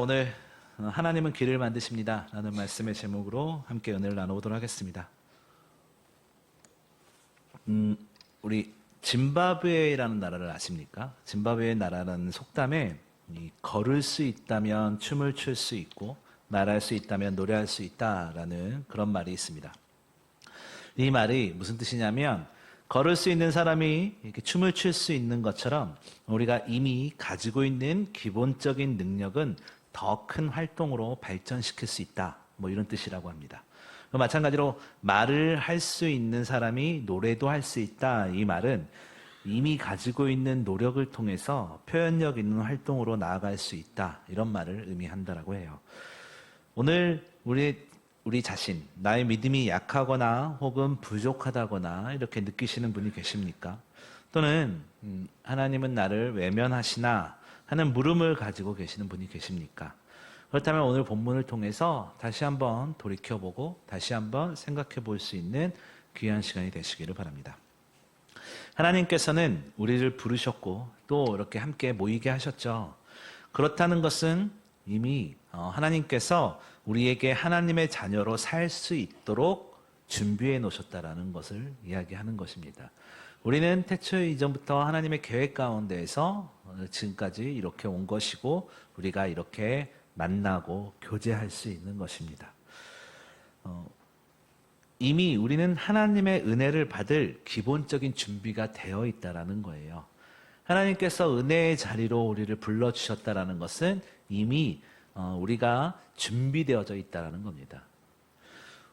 오늘 하나님은 길을 만드십니다. 라는 말씀의 제목으로 함께 은혜를 나눠보도록 하겠습니다. 음, 우리 짐바브웨라는 나라를 아십니까? 짐바브웨 나라라는 속담에 이 걸을 수 있다면 춤을 출 수 있고 말할 수 있다면 노래할 수 있다라는 그런 말이 있습니다. 이 말이 무슨 뜻이냐면 걸을 수 있는 사람이 이렇게 춤을 출 수 있는 것처럼 우리가 이미 가지고 있는 기본적인 능력은 더 큰 활동으로 발전시킬 수 있다. 뭐 이런 뜻이라고 합니다. 마찬가지로 말을 할 수 있는 사람이 노래도 할 수 있다. 이 말은 이미 가지고 있는 노력을 통해서 표현력 있는 활동으로 나아갈 수 있다. 이런 말을 의미한다라고 해요. 오늘 우리 우리 자신, 나의 믿음이 약하거나 혹은 부족하다거나 이렇게 느끼시는 분이 계십니까? 또는 음, 하나님은 나를 외면하시나 하는 물음을 가지고 계시는 분이 계십니까? 그렇다면 오늘 본문을 통해서 다시 한번 돌이켜보고 다시 한번 생각해 볼 수 있는 귀한 시간이 되시기를 바랍니다. 하나님께서는 우리를 부르셨고 또 이렇게 함께 모이게 하셨죠. 그렇다는 것은 이미 어, 하나님께서 우리에게 하나님의 자녀로 살 수 있도록 준비해 놓으셨다라는 것을 이야기하는 것입니다. 우리는 태초 이전부터 하나님의 계획 가운데에서 어, 지금까지 이렇게 온 것이고 우리가 이렇게 만나고 교제할 수 있는 것입니다. 어, 이미 우리는 하나님의 은혜를 받을 기본적인 준비가 되어 있다라는 거예요. 하나님께서 은혜의 자리로 우리를 불러 주셨다라는 것은 이미 어, 우리가 준비되어져 있다라는 겁니다.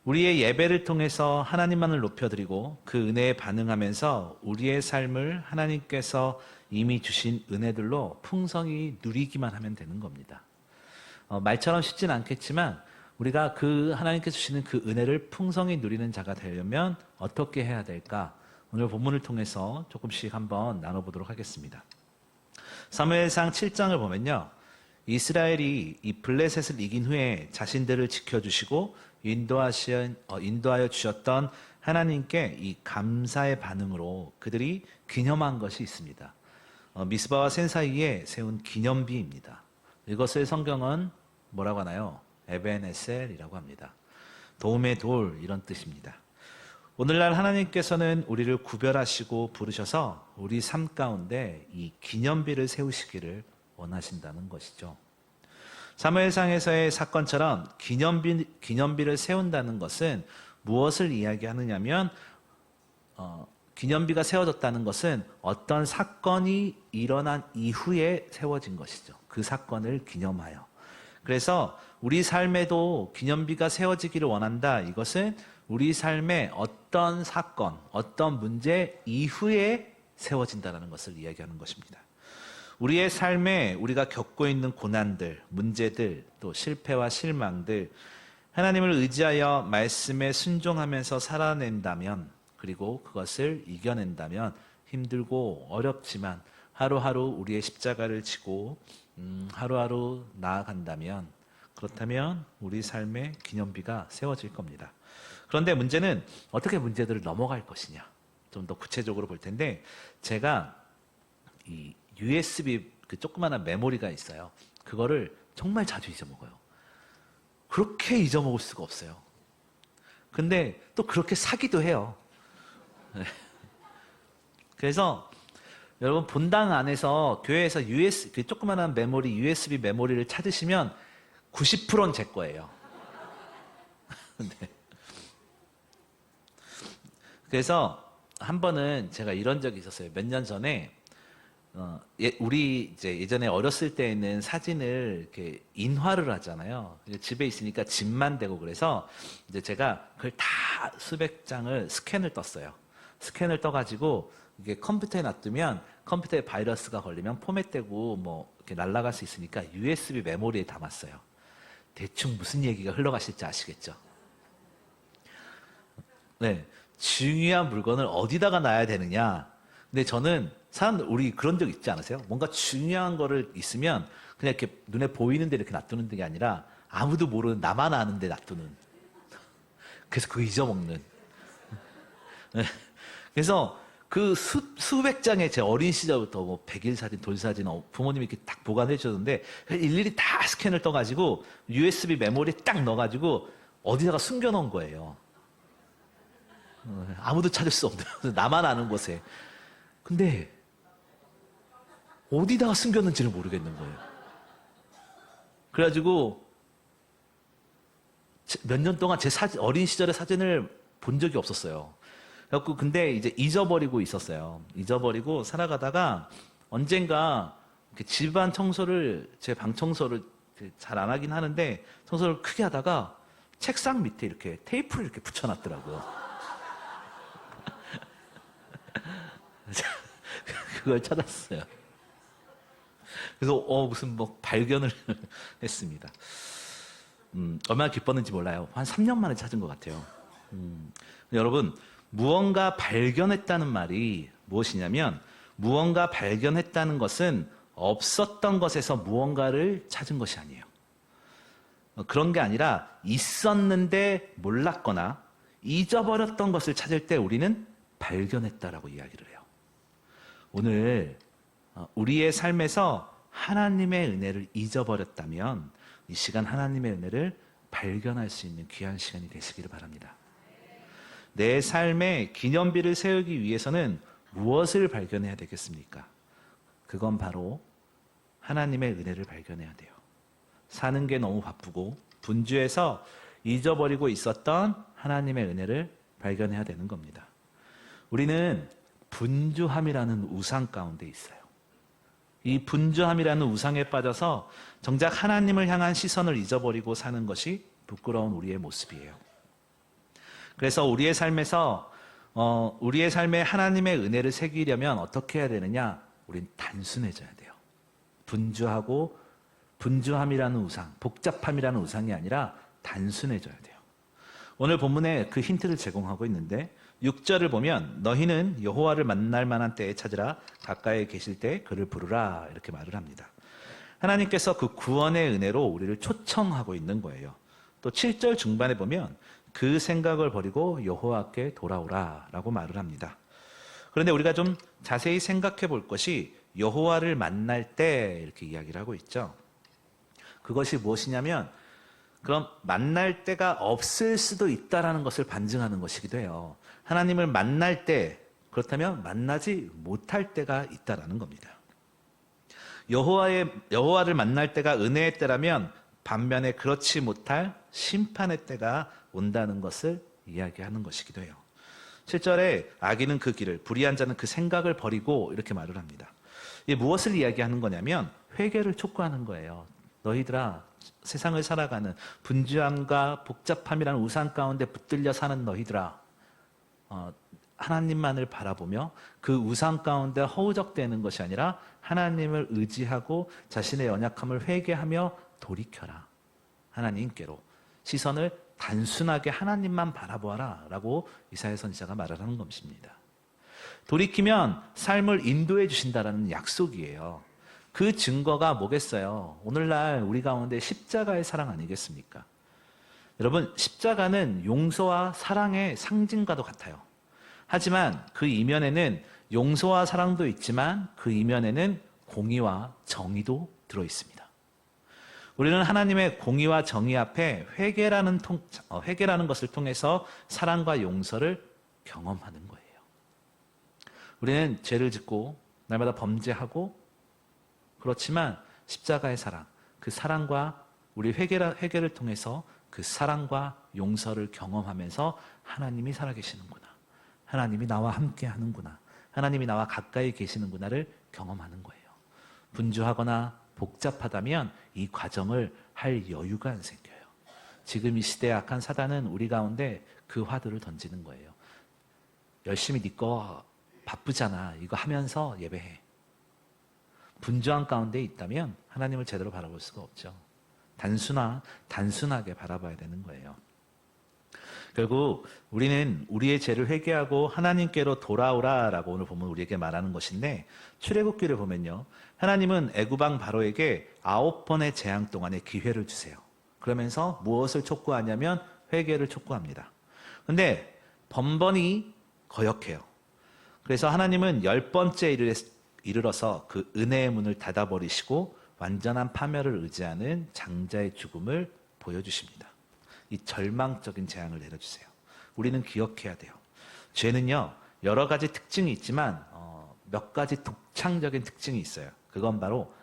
우리의 예배를 통해서 하나님만을 높여드리고 그 은혜에 반응하면서 우리의 삶을 하나님께서 이미 주신 은혜들로 풍성히 누리기만 하면 되는 겁니다. 어, 말처럼 쉽진 않겠지만 우리가 그 하나님께서 주시는 그 은혜를 풍성히 누리는 자가 되려면 어떻게 해야 될까? 오늘 본문을 통해서 조금씩 한번 나눠보도록 하겠습니다. 사무엘상 7장을 보면요. 이스라엘이 이 블레셋을 이긴 후에 자신들을 지켜주시고 인도하신, 어, 인도하여 주셨던 하나님께 이 감사의 반응으로 그들이 기념한 것이 있습니다. 어, 미스바와 센 사이에 세운 기념비입니다. 이것을 성경은 뭐라고 하나요? 에베네셀이라고 합니다. 도움의 돌 이런 뜻입니다. 오늘날 하나님께서는 우리를 구별하시고 부르셔서 우리 삶 가운데 이 기념비를 세우시기를 원하신다는 것이죠. 사무엘상에서의 사건처럼 기념비, 기념비를 세운다는 것은 무엇을 이야기하느냐면 어, 기념비가 세워졌다는 것은 어떤 사건이 일어난 이후에 세워진 것이죠. 그 사건을 기념하여. 그래서 우리 삶에도 기념비가 세워지기를 원한다. 이것은 우리 삶의 어떤 사건, 어떤 문제 이후에 세워진다는 것을 이야기하는 것입니다. 우리의 삶에 우리가 겪고 있는 고난들, 문제들, 또 실패와 실망들, 하나님을 의지하여 말씀에 순종하면서 살아낸다면, 그리고 그것을 이겨낸다면, 힘들고 어렵지만 하루하루 우리의 십자가를 지고, 음, 하루하루 나아간다면, 그렇다면 우리 삶의 기념비가 세워질 겁니다. 그런데 문제는 어떻게 문제들을 넘어갈 것이냐. 좀 더 구체적으로 볼 텐데, 제가 이 USB 그 조그마한 메모리가 있어요. 그거를 정말 자주 잊어먹어요. 그렇게 잊어먹을 수가 없어요. 근데 또 그렇게 사기도 해요. 네. 그래서 여러분 본당 안에서 교회에서 US 그 조그마한 메모리 USB 메모리를 찾으시면 90%는 제 거예요. 네. 그래서 한 번은 제가 이런 적이 있었어요. 몇 년 전에 어, 예, 우리 이제 예전에 어렸을 때에는 사진을 이렇게 인화를 하잖아요. 집에 있으니까 집만 되고 그래서 이제 제가 그걸 다 수백 장을 스캔을 떴어요. 스캔을 떠가지고 이게 컴퓨터에 놔두면 컴퓨터에 바이러스가 걸리면 포맷되고 뭐 이렇게 날아갈 수 있으니까 USB 메모리에 담았어요. 대충 무슨 얘기가 흘러가실지 아시겠죠? 네. 중요한 물건을 어디다가 놔야 되느냐. 근데 저는 사람들 우리 그런 적 있지 않으세요? 뭔가 중요한 거를 있으면 그냥 이렇게 눈에 보이는 데 이렇게 놔두는 게 아니라 아무도 모르는 나만 아는 데 놔두는. 그래서 그거 잊어먹는. 네. 그래서 그 수, 수백 장의 제 어린 시절부터 뭐 백일 사진, 돌 사진 어, 부모님이 이렇게 딱 보관해 주셨는데 일일이 다 스캔을 떠가지고 USB 메모리 딱 넣어가지고 어디다가 숨겨놓은 거예요. 어, 아무도 찾을 수 없는 나만 아는 곳에. 근데 어디다가 숨겼는지를 모르겠는 거예요. 그래가지고 몇 년 동안 제 사진, 어린 시절의 사진을 본 적이 없었어요. 그래갖고 근데 이제 잊어버리고 있었어요. 잊어버리고 살아가다가 언젠가 집안 청소를 제 방 청소를 잘 안 하긴 하는데 청소를 크게 하다가 책상 밑에 이렇게 테이프를 이렇게 붙여놨더라고요. 그걸 찾았어요. 그래서 어 무슨 뭐 발견을 했습니다. 음, 얼마나 기뻤는지 몰라요. 한 3년 만에 찾은 것 같아요. 음, 여러분 무언가 발견했다는 말이 무엇이냐면 무언가 발견했다는 것은 없었던 것에서 무언가를 찾은 것이 아니에요. 어, 그런 게 아니라 있었는데 몰랐거나 잊어버렸던 것을 찾을 때 우리는 발견했다라고 이야기를 해요. 오늘 어, 우리의 삶에서 하나님의 은혜를 잊어버렸다면 이 시간 하나님의 은혜를 발견할 수 있는 귀한 시간이 되시기를 바랍니다. 내 삶에 기념비를 세우기 위해서는 무엇을 발견해야 되겠습니까? 그건 바로 하나님의 은혜를 발견해야 돼요. 사는 게 너무 바쁘고 분주해서 잊어버리고 있었던 하나님의 은혜를 발견해야 되는 겁니다. 우리는 분주함이라는 우상 가운데 있어요. 이 분주함이라는 우상에 빠져서 정작 하나님을 향한 시선을 잊어버리고 사는 것이 부끄러운 우리의 모습이에요. 그래서 우리의 삶에서 어, 우리의 삶에 하나님의 은혜를 새기려면 어떻게 해야 되느냐? 우린 단순해져야 돼요. 분주하고 분주함이라는 우상, 복잡함이라는 우상이 아니라 단순해져야 돼요. 오늘 본문에 그 힌트를 제공하고 있는데 6절을 보면 너희는 여호와를 만날 만한 때에 찾으라 가까이 계실 때 그를 부르라 이렇게 말을 합니다. 하나님께서 그 구원의 은혜로 우리를 초청하고 있는 거예요. 또 7절 중반에 보면 그 생각을 버리고 여호와께 돌아오라라고 말을 합니다. 그런데 우리가 좀 자세히 생각해 볼 것이 여호와를 만날 때 이렇게 이야기를 하고 있죠. 그것이 무엇이냐면 그럼 만날 때가 없을 수도 있다라는 것을 반증하는 것이기도 해요. 하나님을 만날 때 그렇다면 만나지 못할 때가 있다라는 겁니다. 여호와의 여호와를 만날 때가 은혜의 때라면 반면에 그렇지 못할 심판의 때가 온다는 것을 이야기하는 것이기도 해요. 7절에 악인은 그 길을 불의한 자는 그 생각을 버리고 이렇게 말을 합니다. 이게 무엇을 이야기하는 거냐면 회개를 촉구하는 거예요. 너희들아 세상을 살아가는 분주함과 복잡함이라는 우산 가운데 붙들려 사는 너희들아 어, 하나님만을 바라보며 그 우상 가운데 허우적대는 것이 아니라 하나님을 의지하고 자신의 연약함을 회개하며 돌이켜라. 하나님께로 시선을 단순하게 하나님만 바라보아라 라고 이사야 선지자가 말을 하는 것입니다. 돌이키면 삶을 인도해 주신다라는 약속이에요. 그 증거가 뭐겠어요? 오늘날 우리 가운데 십자가의 사랑 아니겠습니까? 여러분, 십자가는 용서와 사랑의 상징과도 같아요. 하지만 그 이면에는 용서와 사랑도 있지만 그 이면에는 공의와 정의도 들어 있습니다. 우리는 하나님의 공의와 정의 앞에 회개라는 통, 어, 회개라는 것을 통해서 사랑과 용서를 경험하는 거예요. 우리는 죄를 짓고 날마다 범죄하고 그렇지만 십자가의 사랑, 그 사랑과 우리 회개라, 회개를 통해서 그 사랑과 용서를 경험하면서 하나님이 살아계시는구나. 하나님이 나와 함께 하는구나. 하나님이 나와 가까이 계시는구나를 경험하는 거예요. 분주하거나 복잡하다면 이 과정을 할 여유가 안 생겨요. 지금 이 시대의 악한 사단은 우리 가운데 그 화두를 던지는 거예요. 열심히 네 거 바쁘잖아. 이거 하면서 예배해. 분주한 가운데 있다면 하나님을 제대로 바라볼 수가 없죠. 단순하, 단순하게 바라봐야 되는 거예요. 결국 우리는 우리의 죄를 회개하고 하나님께로 돌아오라라고 오늘 보면 우리에게 말하는 것인데 출애굽기를 보면요. 하나님은 애굽왕 바로에게 아홉 번의 재앙 동안의 기회를 주세요. 그러면서 무엇을 촉구하냐면 회개를 촉구합니다. 근데 번번이 거역해요. 그래서 하나님은 열 번째 이르- 이르러서 그 은혜의 문을 닫아버리시고 완전한 파멸을 의지하는 장자의 죽음을 보여주십니다. 이 절망적인 재앙을 내려주세요. 우리는 기억해야 돼요. 죄는요, 여러 가지 특징이 있지만, 어, 몇 가지 독창적인 특징이 있어요. 그건 바로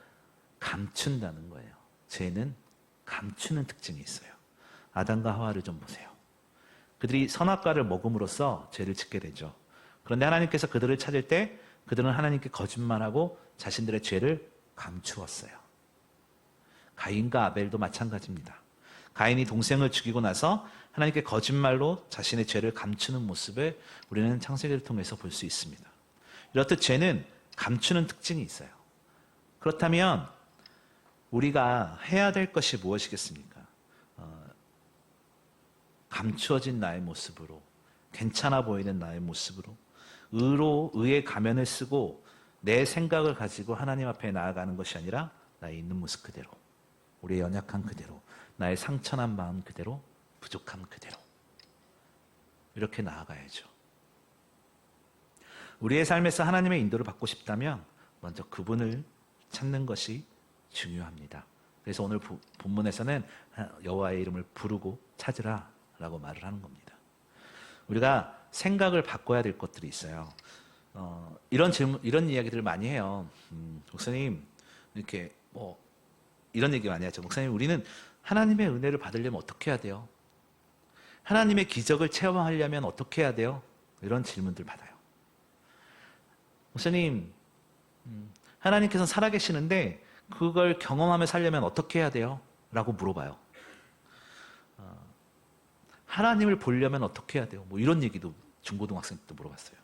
감춘다는 거예요. 죄는 감추는 특징이 있어요. 아담과 하와를 좀 보세요. 그들이 선악과를 먹음으로써 죄를 짓게 되죠. 그런데 하나님께서 그들을 찾을 때 그들은 하나님께 거짓말하고 자신들의 죄를 감추었어요. 가인과 아벨도 마찬가지입니다. 가인이 동생을 죽이고 나서 하나님께 거짓말로 자신의 죄를 감추는 모습을 우리는 창세기를 통해서 볼 수 있습니다. 이렇듯 죄는 감추는 특징이 있어요. 그렇다면 우리가 해야 될 것이 무엇이겠습니까? 어, 감추어진 나의 모습으로, 괜찮아 보이는 나의 모습으로, 의로, 의의 가면을 쓰고 내 생각을 가지고 하나님 앞에 나아가는 것이 아니라 나의 있는 모습 그대로, 우리의 연약한 그대로, 나의 상처난 마음 그대로, 부족함 그대로. 이렇게 나아가야죠. 우리의 삶에서 하나님의 인도를 받고 싶다면 먼저 그분을 찾는 것이 중요합니다. 그래서 오늘 부- 본문에서는 여호와의 이름을 부르고 찾으라라고 말을 하는 겁니다. 우리가 생각을 바꿔야 될 것들이 있어요. 어, 이런 질문, 이런 이야기들을 많이 해요. 음, 목사님 이렇게 뭐 이런 얘기 많이 하죠. 목사님 우리는 하나님의 은혜를 받으려면 어떻게 해야 돼요? 하나님의 기적을 체험하려면 어떻게 해야 돼요? 이런 질문들 받아요. 목사님, 음, 하나님께서 살아계시는데 그걸 경험하며 살려면 어떻게 해야 돼요? 라고 물어봐요. 어, 하나님을 보려면 어떻게 해야 돼요? 뭐 이런 얘기도 중고등학생 때도 물어봤어요.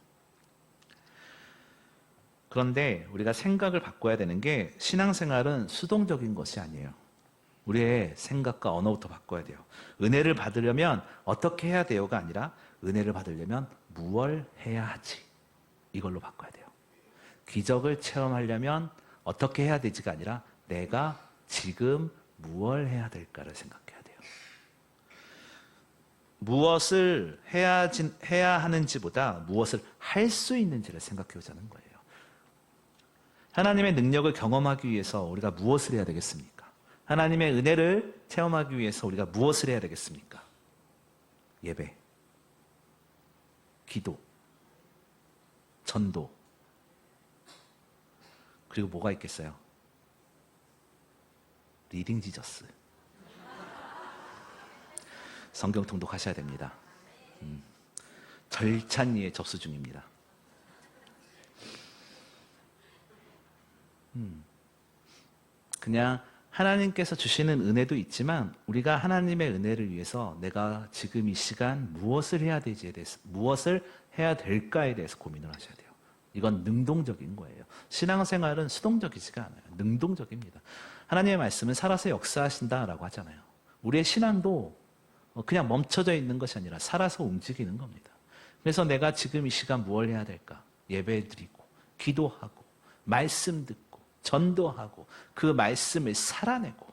그런데 우리가 생각을 바꿔야 되는 게 신앙생활은 수동적인 것이 아니에요. 우리의 생각과 언어부터 바꿔야 돼요. 은혜를 받으려면 어떻게 해야 돼요가 아니라 은혜를 받으려면 무얼 해야 하지. 이걸로 바꿔야 돼요. 기적을 체험하려면 어떻게 해야 되지가 아니라 내가 지금 무얼 해야 될까를 생각해야 돼요. 무엇을 해야, 해야 하는지보다 무엇을 할 수 있는지를 생각해 보자는 거예요. 하나님의 능력을 경험하기 위해서 우리가 무엇을 해야 되겠습니까? 하나님의 은혜를 체험하기 위해서 우리가 무엇을 해야 되겠습니까? 예배, 기도, 전도, 그리고 뭐가 있겠어요? 리딩 지저스. 성경 통독하셔야 됩니다. 음, 절찬리에 접수 중입니다. 음, 그냥 하나님께서 주시는 은혜도 있지만 우리가 하나님의 은혜를 위해서 내가 지금 이 시간 무엇을 해야 되지에 대해서 무엇을 해야 될까에 대해서 고민을 하셔야 돼요. 이건 능동적인 거예요. 신앙생활은 수동적이지가 않아요. 능동적입니다. 하나님의 말씀은 살아서 역사하신다라고 하잖아요. 우리의 신앙도 그냥 멈춰져 있는 것이 아니라 살아서 움직이는 겁니다. 그래서 내가 지금 이 시간 무엇을 해야 될까? 예배 드리고, 기도하고, 말씀 듣고, 전도하고, 그 말씀을 살아내고,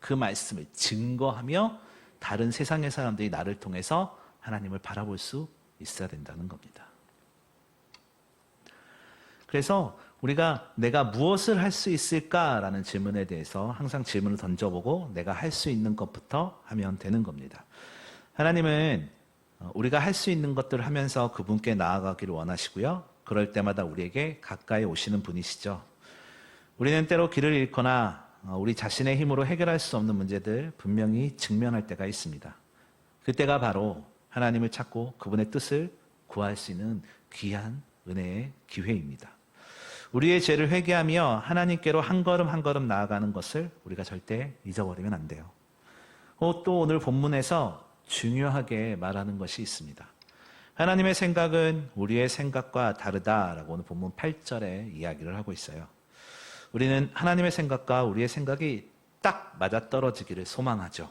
그 말씀을 증거하며 다른 세상의 사람들이 나를 통해서 하나님을 바라볼 수 있어야 된다는 겁니다. 그래서 우리가 내가 무엇을 할 수 있을까라는 질문에 대해서 항상 질문을 던져보고 내가 할 수 있는 것부터 하면 되는 겁니다. 하나님은 어, 우리가 할 수 있는 것들을 하면서 그분께 나아가기를 원하시고요. 그럴 때마다 우리에게 가까이 오시는 분이시죠. 우리는 때로 길을 잃거나 어, 우리 자신의 힘으로 해결할 수 없는 문제들 분명히 직면할 때가 있습니다. 그때가 바로 하나님을 찾고 그분의 뜻을 구할 수 있는 귀한 은혜의 기회입니다. 우리의 죄를 회개하며 하나님께로 한 걸음 한 걸음 나아가는 것을 우리가 절대 잊어버리면 안 돼요. 어, 또 오늘 본문에서 중요하게 말하는 것이 있습니다. 하나님의 생각은 우리의 생각과 다르다라고 오늘 본문 8절에 이야기를 하고 있어요. 우리는 하나님의 생각과 우리의 생각이 딱 맞아떨어지기를 소망하죠.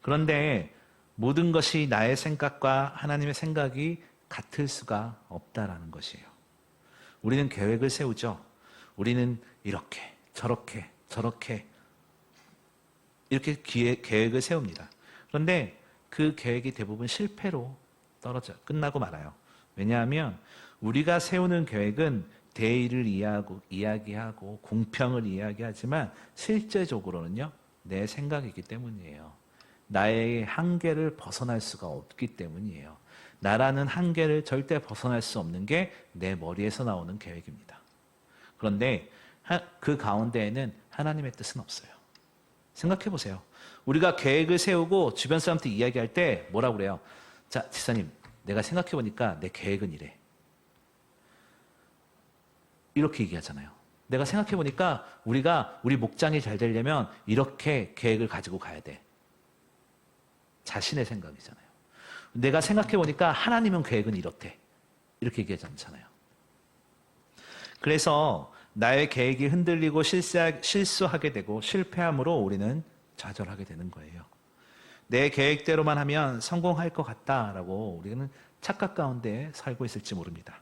그런데 모든 것이 나의 생각과 하나님의 생각이 같을 수가 없다라는 것이에요. 우리는 계획을 세우죠. 우리는 이렇게, 저렇게, 저렇게, 이렇게 기획, 계획을 세웁니다. 그런데 그 계획이 대부분 실패로 떨어져, 끝나고 말아요. 왜냐하면 우리가 세우는 계획은 대의를 이해하고, 이야기하고 공평을 이야기하지만 실제적으로는요, 내 생각이기 때문이에요. 나의 한계를 벗어날 수가 없기 때문이에요. 나라는 한계를 절대 벗어날 수 없는 게 내 머리에서 나오는 계획입니다. 그런데 하- 그 가운데에는 하나님의 뜻은 없어요. 생각해 보세요. 우리가 계획을 세우고 주변 사람한테 이야기할 때 뭐라고 그래요? 자, 지사님, 내가 생각해 보니까 내 계획은 이래. 이렇게 얘기하잖아요. 내가 생각해 보니까 우리가 우리 목장이 잘 되려면 이렇게 계획을 가지고 가야 돼. 자신의 생각이잖아요. 내가 생각해 보니까 하나님은 계획은 이렇대. 이렇게 얘기하지 않잖아요. 그래서 나의 계획이 흔들리고 실수하, 실수하게 되고 실패함으로 우리는 좌절하게 되는 거예요. 내 계획대로만 하면 성공할 것 같다라고 우리는 착각 가운데 살고 있을지 모릅니다.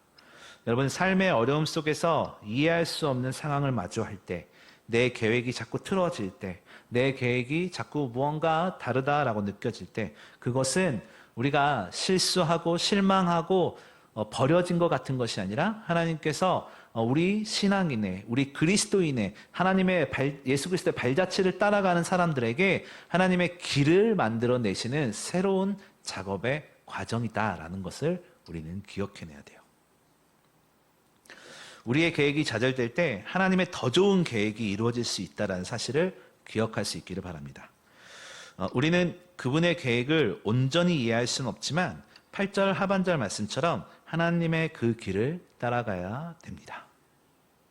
여러분 삶의 어려움 속에서 이해할 수 없는 상황을 마주할 때, 내 계획이 자꾸 틀어질 때, 내 계획이 자꾸 무언가 다르다라고 느껴질 때, 그것은 우리가 실수하고 실망하고 어, 버려진 것 같은 것이 아니라 하나님께서 어, 우리 신앙인의, 우리 그리스도인의 하나님의 발, 예수 그리스도의 발자취를 따라가는 사람들에게 하나님의 길을 만들어 내시는 새로운 작업의 과정이다라는 것을 우리는 기억해내야 돼요. 우리의 계획이 좌절될 때 하나님의 더 좋은 계획이 이루어질 수 있다는 사실을 기억할 수 있기를 바랍니다. 어, 우리는 그분의 계획을 온전히 이해할 수는 없지만 8절 하반절 말씀처럼 하나님의 그 길을 따라가야 됩니다.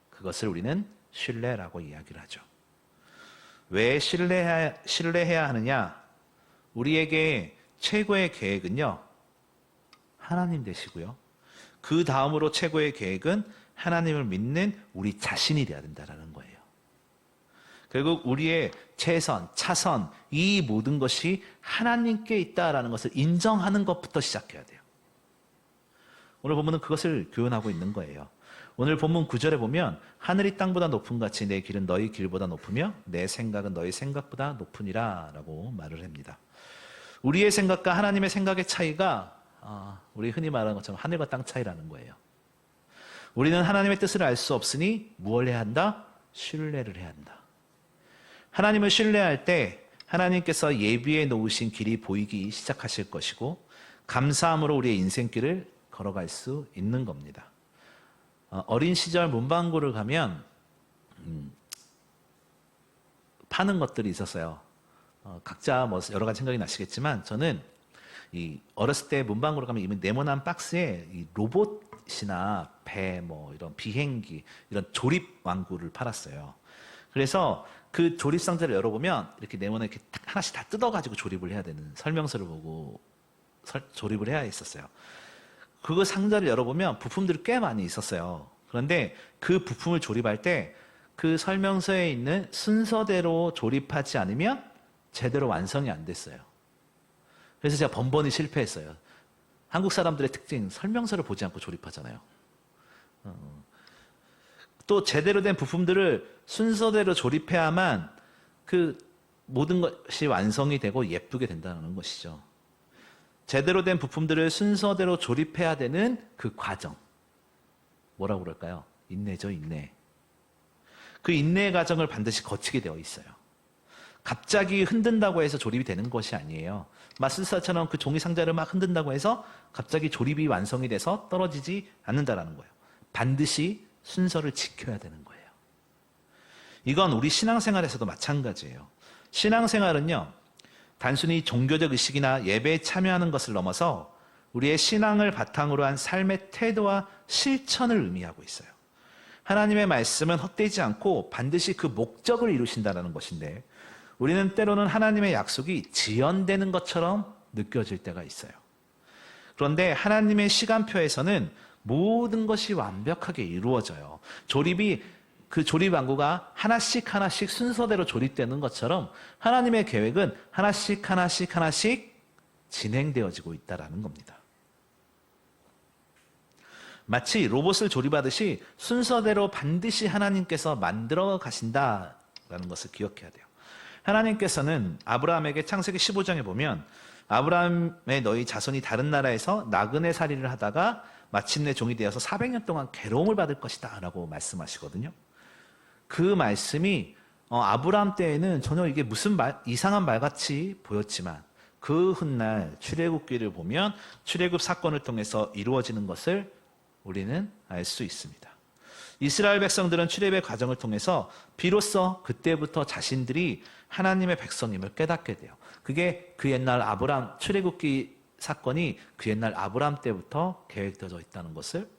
그것을 우리는 신뢰라고 이야기를 하죠. 왜 신뢰해야, 신뢰해야 하느냐? 우리에게 최고의 계획은요, 하나님 되시고요. 그 다음으로 최고의 계획은 하나님을 믿는 우리 자신이 되어야 된다는 거예요. 결국 우리의 최선, 차선, 이 모든 것이 하나님께 있다라는 것을 인정하는 것부터 시작해야 돼요. 오늘 본문은 그것을 교훈하고 있는 거예요. 오늘 본문 9절에 보면 하늘이 땅보다 높은 같이 내 길은 너희 길보다 높으며 내 생각은 너희 생각보다 높으니라 라고 말을 합니다. 우리의 생각과 하나님의 생각의 차이가 아, 우리 흔히 말하는 것처럼 하늘과 땅 차이라는 거예요. 우리는 하나님의 뜻을 알 수 없으니 무엇을 해야 한다? 신뢰를 해야 한다. 하나님을 신뢰할 때 하나님께서 예비해 놓으신 길이 보이기 시작하실 것이고 감사함으로 우리의 인생길을 걸어갈 수 있는 겁니다. 어, 어린 시절 문방구를 가면 음, 파는 것들이 있었어요. 어, 각자 뭐 여러 가지 생각이 나시겠지만 저는 이 어렸을 때 문방구를 가면 이미 네모난 박스에 이 로봇이나 배, 뭐 이런 비행기 이런 조립 왕구를 팔았어요. 그래서 그 조립 상자를 열어보면 이렇게 네모난 이렇게 탁 하나씩 다 뜯어가지고 조립을 해야 되는 설명서를 보고 설- 조립을 해야 했었어요. 그거 상자를 열어보면 부품들이 꽤 많이 있었어요. 그런데 그 부품을 조립할 때 그 설명서에 있는 순서대로 조립하지 않으면 제대로 완성이 안 됐어요. 그래서 제가 번번이 실패했어요. 한국 사람들의 특징, 설명서를 보지 않고 조립하잖아요. 어. 또 제대로 된 부품들을 순서대로 조립해야만 그 모든 것이 완성이 되고 예쁘게 된다는 것이죠. 제대로 된 부품들을 순서대로 조립해야 되는 그 과정. 뭐라고 그럴까요? 인내죠, 인내. 그 인내의 과정을 반드시 거치게 되어 있어요. 갑자기 흔든다고 해서 조립이 되는 것이 아니에요. 마술사처럼 그 종이 상자를 막 흔든다고 해서 갑자기 조립이 완성이 돼서 떨어지지 않는다라는 거예요. 반드시 순서를 지켜야 되는 거예요. 이건 우리 신앙생활에서도 마찬가지예요. 신앙생활은요, 단순히 종교적 의식이나 예배에 참여하는 것을 넘어서 우리의 신앙을 바탕으로 한 삶의 태도와 실천을 의미하고 있어요. 하나님의 말씀은 헛되지 않고 반드시 그 목적을 이루신다는 것인데 우리는 때로는 하나님의 약속이 지연되는 것처럼 느껴질 때가 있어요. 그런데 하나님의 시간표에서는 모든 것이 완벽하게 이루어져요. 조립이 그 조립 완구가 하나씩 하나씩 순서대로 조립되는 것처럼 하나님의 계획은 하나씩 하나씩 하나씩 진행되어지고 있다라는 겁니다. 마치 로봇을 조립하듯이 순서대로 반드시 하나님께서 만들어 가신다라는 것을 기억해야 돼요. 하나님께서는 아브라함에게 창세기 15장에 보면 아브라함의 너희 자손이 다른 나라에서 나그네 살이를 하다가 마침내 종이 되어서 400년 동안 괴로움을 받을 것이다 라고 말씀하시거든요. 그 말씀이 어, 아브라함 때에는 전혀 이게 무슨 말, 이상한 말같이 보였지만 그 훗날 출애굽기를 보면 출애굽 사건을 통해서 이루어지는 것을 우리는 알 수 있습니다. 이스라엘 백성들은 출애굽의 과정을 통해서 비로소 그때부터 자신들이 하나님의 백성임을 깨닫게 돼요. 그게 그 옛날 아브람 출애굽기 사건이 그 옛날 아브람 때부터 계획되어져 있다는 것을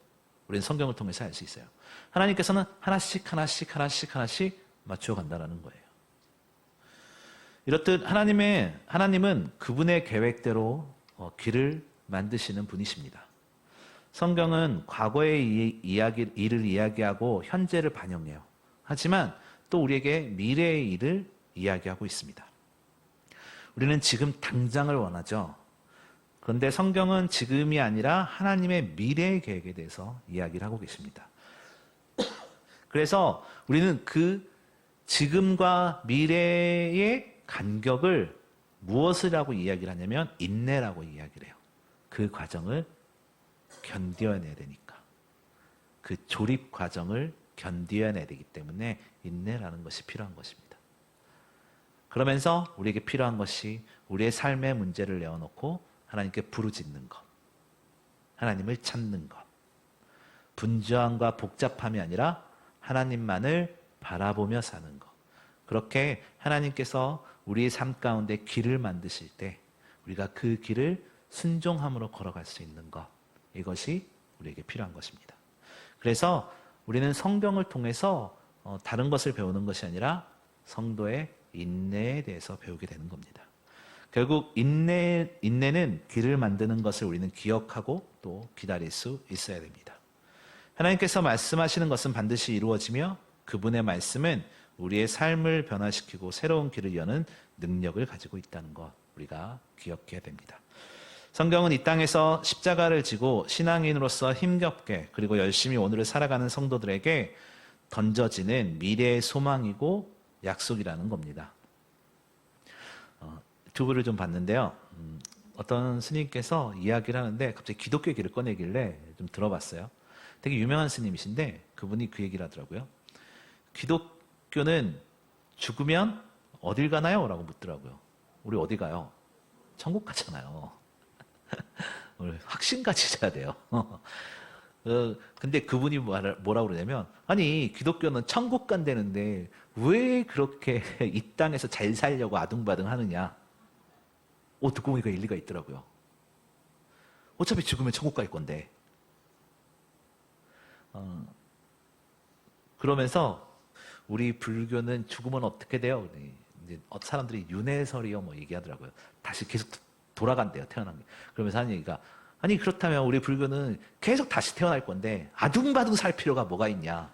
우리는 성경을 통해서 알 수 있어요. 하나님께서는 하나씩 하나씩 하나씩 하나씩 맞춰 간다라는 거예요. 이렇듯 하나님의 하나님은 그분의 계획대로 어, 길을 만드시는 분이십니다. 성경은 과거의 이- 이야기, 일을 이야기하고 현재를 반영해요. 하지만 또 우리에게 미래의 일을 이야기하고 있습니다. 우리는 지금 당장을 원하죠. 그런데 성경은 지금이 아니라 하나님의 미래의 계획에 대해서 이야기를 하고 계십니다. 그래서 우리는 그 지금과 미래의 간격을 무엇이라고 이야기를 하냐면 인내라고 이야기를 해요. 그 과정을 견뎌내야 되니까. 그 조립 과정을 견뎌내야 되기 때문에 인내라는 것이 필요한 것입니다. 그러면서 우리에게 필요한 것이 우리의 삶의 문제를 내어놓고 하나님께 부르짖는 것. 하나님을 찾는 것. 분주함과 복잡함이 아니라 하나님만을 바라보며 사는 것. 그렇게 하나님께서 우리의 삶 가운데 길을 만드실 때 우리가 그 길을 순종함으로 걸어갈 수 있는 것. 이것이 우리에게 필요한 것입니다. 그래서 우리는 성경을 통해서 어, 다른 것을 배우는 것이 아니라 성도의 인내에 대해서 배우게 되는 겁니다. 결국 인내, 인내는 길을 만드는 것을 우리는 기억하고 또 기다릴 수 있어야 됩니다. 하나님께서 말씀하시는 것은 반드시 이루어지며 그분의 말씀은 우리의 삶을 변화시키고 새로운 길을 여는 능력을 가지고 있다는 것 우리가 기억해야 됩니다. 성경은 이 땅에서 십자가를 지고 신앙인으로서 힘겹게 그리고 열심히 오늘을 살아가는 성도들에게 던져지는 미래의 소망이고 약속이라는 겁니다. 어, 유튜브를 좀 봤는데요. 음, 어떤 스님께서 이야기를 하는데 갑자기 기독교 얘기를 꺼내길래 좀 들어봤어요. 되게 유명한 스님이신데 그분이 그 얘기를 하더라고요. 기독교는 죽으면 어딜 가나요? 라고 묻더라고요. 우리 어디 가요? 천국 가잖아요. 우리 확신 가지셔야 돼요. 어, 근데 그분이 뭐라, 뭐라 그러냐면, 아니, 기독교는 천국 간다는데, 왜 그렇게 이 땅에서 잘 살려고 아둥바둥 하느냐? 오, 듣고 보니까 일리가 있더라고요. 어차피 죽으면 천국 갈 건데. 어, 그러면서, 우리 불교는 죽으면 어떻게 돼요? 이제 어, 사람들이 윤회설이요, 뭐 얘기하더라고요. 다시 계속 돌아간대요, 태어난 게. 그러면서 하는 얘기가, 아니, 그렇다면 우리 불교는 계속 다시 태어날 건데, 아둥바둥 살 필요가 뭐가 있냐.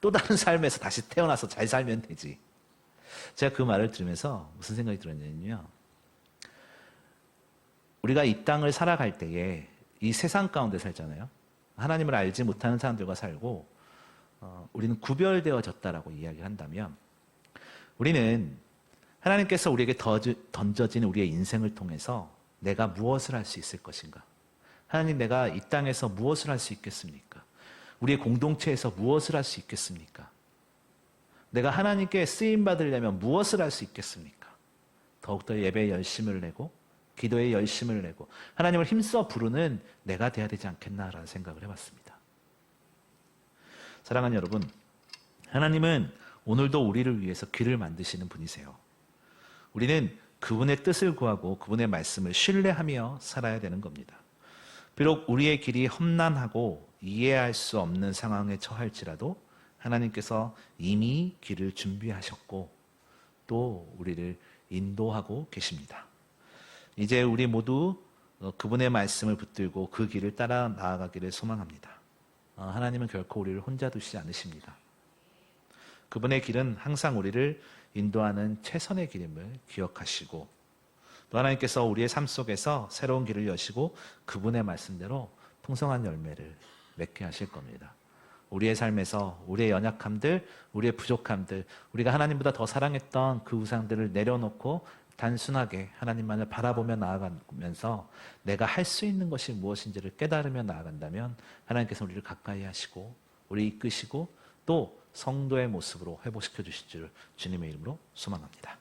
또 다른 삶에서 다시 태어나서 잘 살면 되지. 제가 그 말을 들으면서 무슨 생각이 들었냐면요. 우리가 이 땅을 살아갈 때에 이 세상 가운데 살잖아요. 하나님을 알지 못하는 사람들과 살고, 어, 우리는 구별되어졌다라고 이야기를 한다면, 우리는 하나님께서 우리에게 더- 던져진 우리의 인생을 통해서 내가 무엇을 할 수 있을 것인가? 하나님 내가 이 땅에서 무엇을 할 수 있겠습니까? 우리의 공동체에서 무엇을 할 수 있겠습니까? 내가 하나님께 쓰임 받으려면 무엇을 할 수 있겠습니까? 더욱더 예배에 열심을 내고 기도에 열심을 내고 하나님을 힘써 부르는 내가 돼야 되지 않겠나라는 생각을 해봤습니다. 사랑하는 여러분, 하나님은 오늘도 우리를 위해서 길을 만드시는 분이세요. 우리는 그분의 뜻을 구하고 그분의 말씀을 신뢰하며 살아야 되는 겁니다. 비록 우리의 길이 험난하고 이해할 수 없는 상황에 처할지라도 하나님께서 이미 길을 준비하셨고 또 우리를 인도하고 계십니다. 이제 우리 모두 어, 그분의 말씀을 붙들고 그 길을 따라 나아가기를 소망합니다. 어, 하나님은 결코 우리를 혼자 두시지 않으십니다. 그분의 길은 항상 우리를 인도하는 최선의 길임을 기억하시고 또 하나님께서 우리의 삶 속에서 새로운 길을 여시고 그분의 말씀대로 풍성한 열매를 맺게 하실 겁니다. 우리의 삶에서 우리의 연약함들, 우리의 부족함들, 우리가 하나님보다 더 사랑했던 그 우상들을 내려놓고 단순하게 하나님만을 바라보며 나아가면서 내가 할 수 있는 것이 무엇인지를 깨달으며 나아간다면 하나님께서 우리를 가까이 하시고 우리 이끄시고 또 성도의 모습으로 회복시켜 주실 줄을 주님의 이름으로 소망합니다.